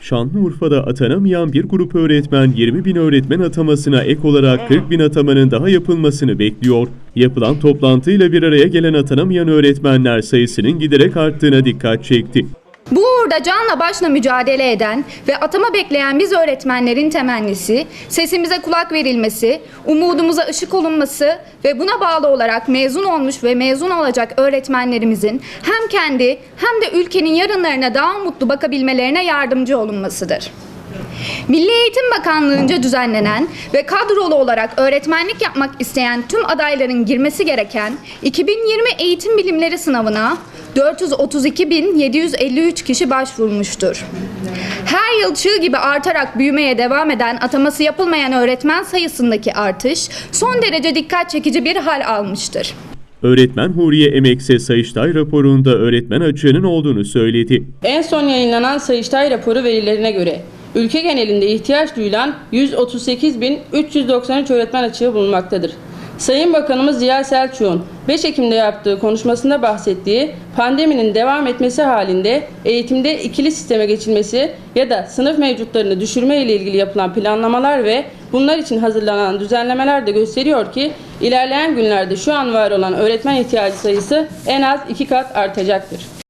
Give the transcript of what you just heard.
Şanlıurfa'da atanamayan bir grup öğretmen 20 bin öğretmen atamasına ek olarak 40 bin atamanın daha yapılmasını bekliyor. Yapılan toplantıyla bir araya gelen atanamayan öğretmenler sayısının giderek arttığına dikkat çekti. Bu uğurda canla başla mücadele eden ve atama bekleyen biz öğretmenlerin temennisi, sesimize kulak verilmesi, umudumuza ışık olunması ve buna bağlı olarak mezun olmuş ve mezun olacak öğretmenlerimizin hem kendi hem de ülkenin yarınlarına daha mutlu bakabilmelerine yardımcı olunmasıdır. Milli Eğitim Bakanlığı'nca düzenlenen ve kadrolu olarak öğretmenlik yapmak isteyen tüm adayların girmesi gereken 2020 Eğitim Bilimleri sınavına 432.753 kişi başvurmuştur. Her yıl çığ gibi artarak büyümeye devam eden ataması yapılmayan öğretmen sayısındaki artış son derece dikkat çekici bir hal almıştır. Öğretmen Huriye Emekse Sayıştay raporunda öğretmen açığının olduğunu söyledi. En son yayınlanan Sayıştay raporu verilerine göre ülke genelinde ihtiyaç duyulan 138.393 öğretmen açığı bulunmaktadır. Sayın Bakanımız Ziya Selçuk'un 5 Ekim'de yaptığı konuşmasında bahsettiği pandeminin devam etmesi halinde eğitimde ikili sisteme geçilmesi ya da sınıf mevcutlarını düşürme ile ilgili yapılan planlamalar ve bunlar için hazırlanan düzenlemeler de gösteriyor ki ilerleyen günlerde şu an var olan öğretmen ihtiyacı sayısı en az iki kat artacaktır.